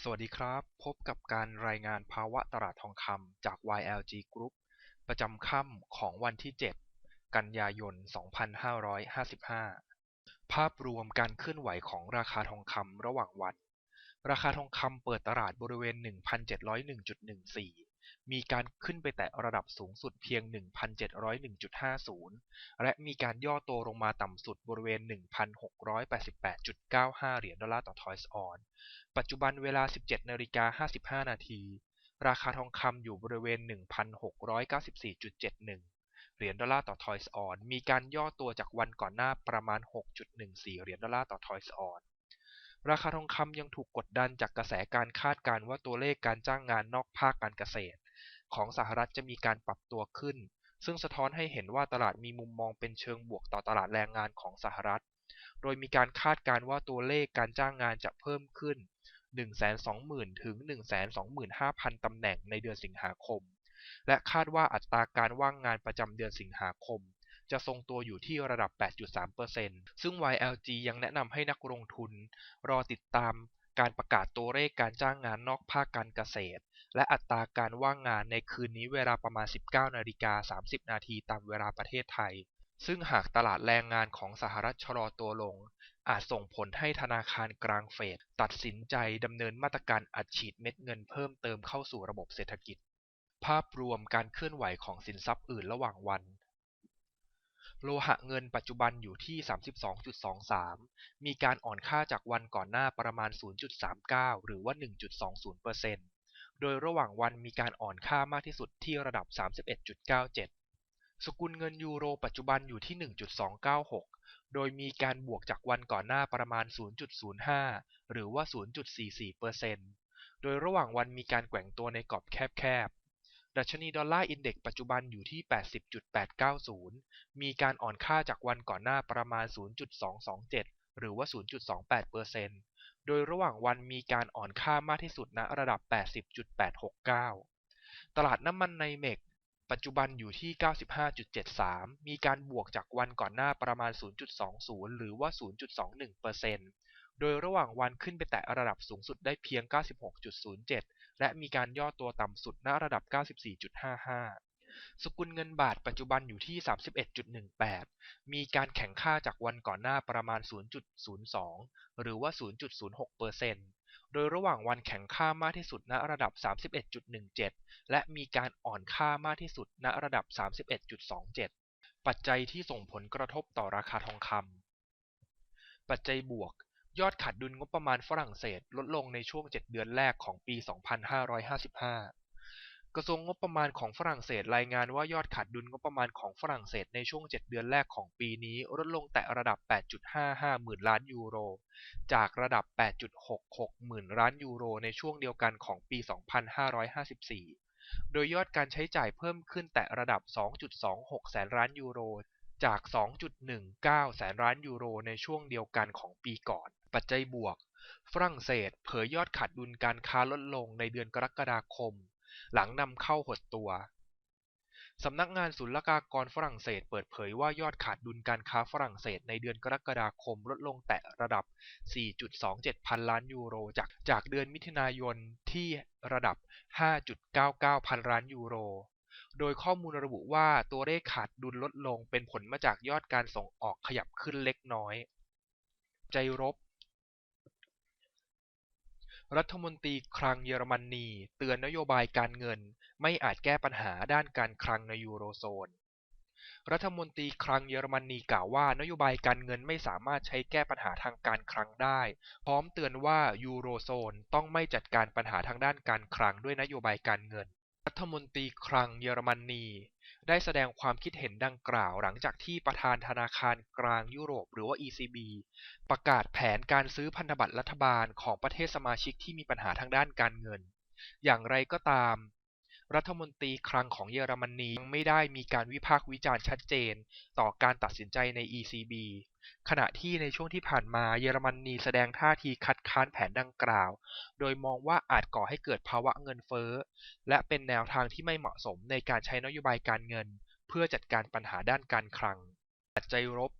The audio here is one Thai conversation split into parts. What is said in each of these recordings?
สวัสดีครับ พบกับการรายงานภาวะตลาดทองคำจาก YLG Group ประจำค่ำของวันที่ 7 กันยายน 2555 ภาพรวมการเคลื่อนไหวของราคาทองคำระหว่างวัน ราคาทองคำเปิดตลาดบริเวณ 1,701.14 มีการขึ้นไปแตะระดับสูงสุดเพียง 1,701.50 และมีการย่อตัวลงมาต่ำสุดบริเวณ 1,688.95 เหรียญดอลลาร์ต่อทอยส์ออน ปัจจุบันเวลา 17นาฬิกา55 นาที ราคาทองคำอยู่บริเวณ 1,694.71เหรียญดอลลาร์ต่อทอยส์ออน มีการย่อตัวจากวันก่อนหน้าประมาณ 6.14 เหรียญดอลลาร์ต่อทอยส์ออน ราคาทองคำยังถูกกดดันจากกระแสการคาดการณ์ว่าตัวเลขการจ้างงานนอกภาคการเกษตร ของสหรัฐจะมีการปรับตัวขึ้น ซึ่งสะท้อนให้เห็นว่าตลาดมีมุมมองเป็นเชิงบวกต่อตลาดแรงงานของสหรัฐ โดยมีการคาดการณ์ว่าตัวเลขการจ้างงานจะเพิ่มขึ้น 120,000 ถึง 125,000 ตำแหน่งในเดือนสิงหาคม และคาดว่าอัตราการว่างงานประจำเดือนสิงหาคม จะทรงตัวอยู่ที่ระดับ 8.3%ซึ่ง YLG ยังแนะนำให้นักลงทุน รอติดตามการประกาศตัวเลขการจ้างงานนอกภาคการเกษตร และอัตราการว่างงานในคืนนี้เวลาประมาณ 19นาฬิกา30 นาทีตามเวลาประเทศไทย ซึ่งหากตลาดแรงงานของสหรัฐชะลอตัวลง อาจส่งผลให้ธนาคารกลางเฟดตัดสินใจดำเนินมาตรการอัดฉีดเม็ดเงินเพิ่มเติมเข้าสู่ระบบเศรษฐกิจ ภาพรวมการเคลื่อนไหวของสินทรัพย์อื่นระหว่างวัน โลหะเงินปัจจุบันอยู่ที่ 32.23 มีการอ่อนค่าจากวันก่อนหน้าประมาณ 0.39 หรือว่า 1.20%โดยระหว่างวันมีการอ่อนค่ามากที่สุดที่ระดับ 31.97 สกุลเงินยูโรปัจจุบันอยู่ที่ 1.296 โดยมีการบวกจากวันก่อนหน้าประมาณ 0.05 หรือว่า 0.44%โดยระหว่างวันมีการแกว่งตัวในกรอบแคบๆ ดัชนีดอลลาร์อินเด็กซ์ปัจจุบันอยู่ที่ 80.890 มีการอ่อนค่าจากวันก่อนหน้าประมาณ 0.227 หรือว่า 0.28%โดยระหว่างวันมีการอ่อนค่ามากที่สุดณระดับ 80.869 ตลาดน้ำมันในเมกปัจจุบันอยู่ที่ 95.73 มีการบวกจากวันก่อนหน้าประมาณ 0.20 หรือว่า 0.21%โดยระหว่างวันขึ้นไปแตะระดับสูงสุดได้เพียง 96.07 และมีการย่อตัวต่ำสุดณระดับ 94.55 สกุลเงินบาทปัจจุบันอยู่ที่ 31.18 มีการแข่งค่าจากวันก่อนหน้าประมาณ 0.02 หรือว่า 0.06%โดยระหว่างวันแข่งค่ามากที่สุดณระดับ 31.17 และมีการอ่อนค่ามากที่สุดณระดับ 31.27 ปัจจัยที่ส่งผลกระทบต่อราคาทองคำปัจจัยบวก ยอดขาดดุลงบประมาณฝรั่งเศสลดลงในช่วง 7 เดือนแรกของปี 2555 กระทรวงงบประมาณของฝรั่งเศสรายงานว่ายอดขาดดุลงบประมาณของฝรั่งเศสในช่วง 7 เดือนแรกของปีนี้ลดลงแต่ระดับ 8.55 หมื่นล้านยูโร จากระดับ 8.66 หมื่นล้านยูโรในช่วงเดียวกันของปี 2554 โดยยอดการใช้จ่ายเพิ่มขึ้นแต่ระดับ 2.26 แสนล้านยูโรจาก 2.19 แสนล้านยูโรในช่วงเดียวกันของปีก่อน ปัจจัยบวก ฝรั่งเศสเผยยอดขาดดุลการค้าลดลงในเดือนกรกฎาคม หลังนำเข้าหดตัว สำนักงานศุลกากรฝรั่งเศสเปิดเผยว่ายอดขาดดุลการค้าฝรั่งเศสในเดือนกรกฎาคมลดลงแต่ระดับ 4.27 พันล้านยูโร จากจากเดือนมิถุนายนที่ระดับ 5.99 พันล้านยูโรโดยข้อมูลระบุว่าตัวเลขขาดดุลลดลงเป็นผลมาจากยอดการส่งออกขยับขึ้นเล็กน้อย ใจรบ รัฐมนตรีคลังเยอรมนีเตือนนโยบายการเงิน ไม่อาจแก้ปัญหาด้านการคลังในยูโรโซน รัฐมนตรีคลังเยอรมนีกล่าวว่านโยบายการเงินไม่สามารถใช้แก้ปัญหาทางการคลังได้ พร้อมเตือนว่ายูโรโซนต้องไม่จัดการปัญหาทางด้านการคลังด้วยนโยบายการเงิน รัฐมนตรีคลังเยอรมนี ได้แสดงความคิดเห็นดังกล่าวหลังจากที่ประธานธนาคารกลางยุโรปหรือว่า ECB ประกาศแผนการซื้อพันธบัตรรัฐบาลของประเทศสมาชิกที่มีปัญหาทางด้านการเงิน อย่างไรก็ตาม รัฐมนตรีคลังของเยอรมนียังไม่ได้มีการวิพากษ์วิจารณ์ชัดเจน ต่อการตัดสินใจใน ECB ขณะที่ในช่วงที่ผ่านมาเยอรมนีแสดงท่าทีคัดค้านแผนดังกล่าว โดยมองว่าอาจก่อให้เกิดภาวะเงินเฟ้อ และเป็นแนวทางที่ไม่เหมาะสมในการใช้นโยบายการเงิน เพื่อจัดการปัญหาด้านการคลังปัจจัยลบ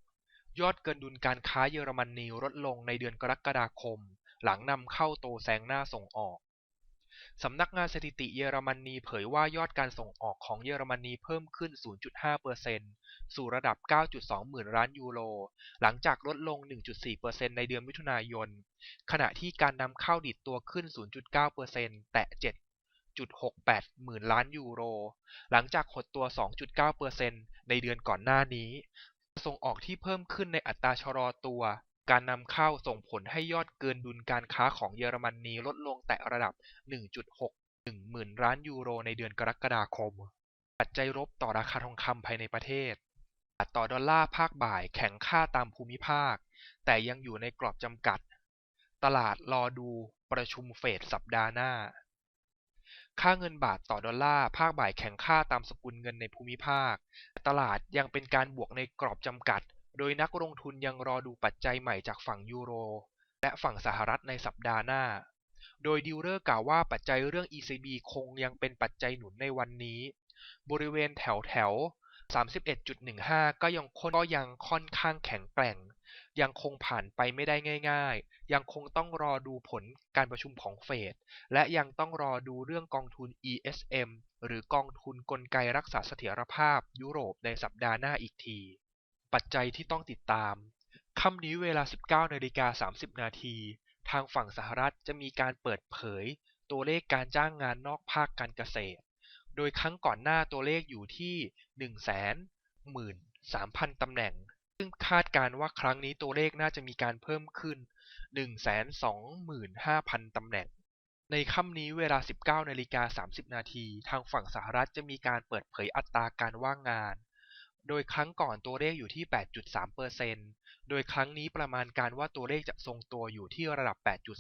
ยอดเกินดุลการค้าเยอรมนีลดลงในเดือนกรกฎาคม หลังนำเข้าโตแซงหน้าส่งออก สำนักงานสถิติเยอรมนีเผยว่ายอดการส่งออกของเยอรมนีเพิ่มขึ้น 0.5%สู่ระดับ 9.2 หมื่นล้านยูโร หลังจากลดลง 1.4%ในเดือนมิถุนายน ขณะที่การนำเข้าดิดตัวขึ้น 0.9%แตะ 7.68 หมื่นล้านยูโร หลังจากหดตัว 2.9%ในเดือนก่อนหน้านี้ ส่งออกที่เพิ่มขึ้นในอัตราชะลอตัว การนำเข้าส่งผลให้ยอดเกินดุลการค้าของเยอรมนีลดลงแตะระดับ 1.61 หมื่นล้านยูโรในเดือนกรกฎาคม ปัจจัยลบต่อราคาทองคำภายในประเทศบาทต่อดอลลาร์ภาคบ่ายแข็งค่าตามภูมิภาค แต่ยังอยู่ในกรอบจำกัด ตลาดรอดูประชุมเฟดสัปดาห์หน้า ค่าเงินบาทต่อดอลลาร์ภาคบ่ายแข็งค่าตามสกุลเงินในภูมิภาค ตลาดยังเป็นการบวกในกรอบจำกัด โดยนักลงทุนยังรอดูปัจจัยใหม่จากฝั่งยูโร และฝั่งสหรัฐในสัปดาห์หน้า โดยดิวเลอร์กล่าวว่าปัจจัยเรื่อง ECB คงยังเป็นปัจจัยหนุนในวันนี้ บริเวณแถวแถว31.15 ก็ยังค่อนก็ยังค่อนข้างแข็งแกร่ง ยังคงผ่านไปไม่ได้ง่าย ๆ ยังคงต้องรอดูผลการประชุมของเฟด และยังต้องรอดูเรื่องกองทุน ESM หรือกองทุนกลไกรักษาเสถียรภาพยุโรปในสัปดาห์หน้าอีกที ปัจจัยที่ต้องติดตาม ค่ำนี้เวลา 19นาฬิกา30 นาที ทางฝั่งสหรัฐจะมีการเปิดเผย ตัวเลขการจ้างงานนอกภาคการเกษตร โดยครั้งก่อนหน้าตัวเลขอยู่ที่113,000 ตำแหน่ง ซึ่งคาดการว่าครั้งนี้ตัวเลขน่าจะมีการเพิ่มขึ้น 125,000 ตำแหน่ง ในค่ำนี้เวลา 19นาฬิกา30 นาที ทางฝั่งสหรัฐจะมีการเปิดเผยอัตราการว่างงาน โดยครั้งก่อนตัวเลขอยู่ที่ 8.3%โดยครั้งนี้ประมาณการว่าตัวเลขจะทรงตัวอยู่ที่ระดับ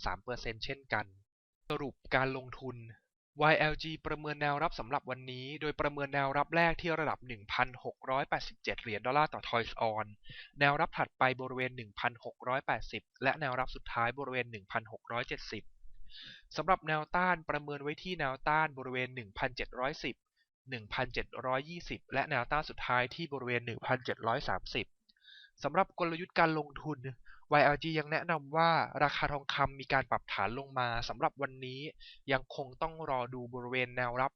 8.3%เช่นกัน สรุปการลงทุน YLG ประเมินแนวรับสำหรับวันนี้ โดยประเมินแนวรับแรกที่ระดับ 1,687 เหรียญดอลลาร์ต่อทอยส์ออน แนวรับถัดไปบริเวณ 1,680 และแนวรับสุดท้ายบริเวณ 1,670สำหรับแนวต้านประเมินไว้ที่แนวต้านบริเวณ 1,710 1,720 และแนวต้านสุดท้ายที่บริเวณ 1,730 สำหรับกลยุทธ์การลงทุน YLG ยังแนะนำว่าราคาทองคำมีการปรับฐานลงมาสำหรับวันนี้ยังคงต้องรอดูบริเวณแนวรับ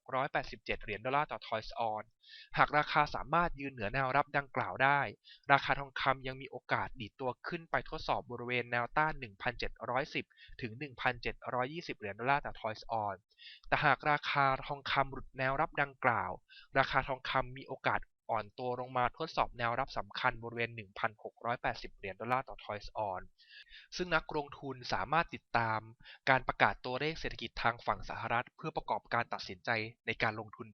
1,687 เหรียญดอลลาร์ต่อทอยส์ออนหากราคาสามารถยืนเหนือแนวรับดังกล่าวได้ ราคาทองคำยังมีโอกาสดีดตัวขึ้นไปทดสอบบริเวณแนวต้าน 1,710 ถึง 1,720 เหรียญดอลลาร์ต่อทอยส์ออนแต่หากราคาทองคำหลุดแนวรับดังกล่าว ราคาทองคำมีโอกาส อ่อนตัวลงมาทดสอบแนวรับสำคัญบริเวณ 1,680 เหรียญดอลลาร์ต่อทอยส์ออน ซึ่งนักลงทุนสามารถติดตามการประกาศตัวเลขเศรษฐกิจทางฝั่งสหรัฐ เพื่อประกอบการตัดสินใจในการลงทุน